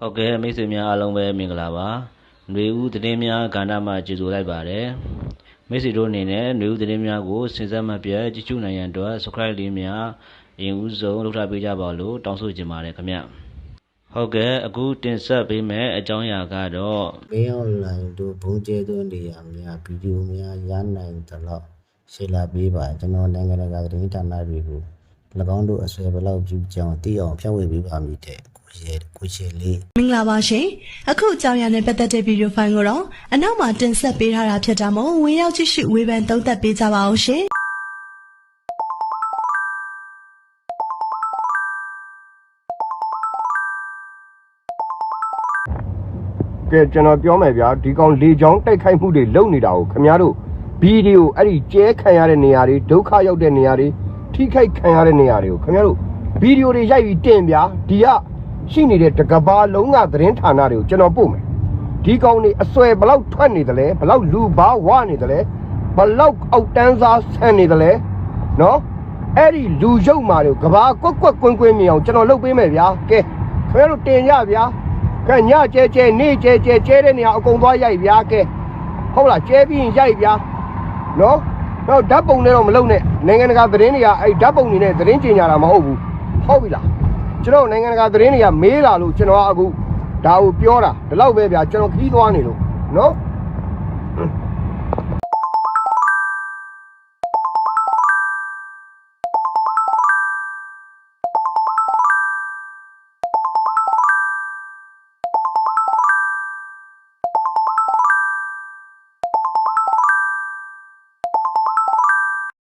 ဟုတ်ကဲ့မိတ်ဆွေများအားလုံးပဲမင်္ဂလာပါຫນွေဦးသတင်းများကဏ္ဍမှာကြိုဆိုလိုက်ပါတယ်မိတ်ဆွေတို့အနေနဲ့ຫນွေဦးသတင်းများကိုစဉ်ဆက်မပြတ်ကြည့်ရှုနိုင်ရန်အတွက် subscribe လေးများအရင်ဦးဆုံးလုပ်ထားပေးကြပါလို့တောင်းဆိုချင်ပါတယ်ခင်ဗျဟုတ်ကဲ့အခုတင်ဆက်ပေးမယ့်အကြောင်းအရာကတော့ မင်းအွန်လိုင်းတို့ဘုံကျဲသောနေရာများဗီဒီယိုများရနိုင်သလောက်ရှင်းလာပေးပါကျွန်တော်နိုင်ငံတကာသတင်းဌာနတွေကို၎ င်းတို့အဆွဲဘလောက်ပြုကြောင်းသိအောင်ဖြန့်ဝေပေးပါမည်တဲ့ကိုရဲကိုရှေလေးမင်္ဂလာပါရှင်အခုအကြောင်းအရာနဲ့ပတ်သက်တဲ့ဗီဒီယိုဖိုင်ကိုတော့အနောက်မှာတင်ဆက်ပေးထားတာဖြစ်တာမို့ဝင်ရောက်ကြည့်ရှုဝေဖန်သုံးသပ်ပေးကြပါအောင်ရှင်ကဲကျွန်တော်ပြောမယ်ဗျာဒီကောင်လေချောင်းတိုက်ခိုက်မှုတွေလုပ်နေတာကိုခင်ဗျားတို့ဗီဒီယိုအဲ့ဒီကျဲခံရတဲ့နေရာတွေဒုက္ခရောက်တဲ့နေရာတွေ ထိခိုက်ခံရတဲ့နေရာတွေကိုခင်ဗျားတို့ဗီဒီယိုတွေရိုက်ပြီးတင်ဗျာဒီကရှိနေတဲ့တကဘာလုံးကသတင်းဌာနတွေကိုကျွန်တော်ပို့မယ်ဒီကောင်တွေအစွဲဘလောက်ထွက်နေတယ်လဲဘလောက်လူဘာဝနေတယ်လဲဘလောက်အောက်တန်းစားဆန်နေတယ်လဲနော်အဲ့ဒီလူရုပ်မာတွေကိုကဘာကွက်ကွက်ကွင်းကွင်းမြင်အောင်ကျွန်တော်လုပ်ပေးမယ်ဗျာကဲခင်ဗျားတို့တင်ကြဗျာကဲညကျဲကျဲနေကျဲကျဲကျဲတဲ့နေရာအကုန်သွားရိုက်ဗျာကဲဟုတ်လားကျဲပြီးရင်ရိုက်ဗျာနော် တော့ဓာတ်ပုံနဲ့တော့မလုပ်နဲ့နိုင်ငံတကာသတင်းတွေကအဲ့ဓာတ်ပုံတွေနဲ့သတင်းကြေညာတာမဟုတ်ဘူးဟုတ်ပြီလားကျွန်တော်နိုင်ငံတကာသတင်းတွေကမေးလာလို့ကျွန်တော်ကအခုဒါကိုပြောတာဒီလောက်ပဲဗျာကျွန်တော်ခီးသွားနေလို့နော်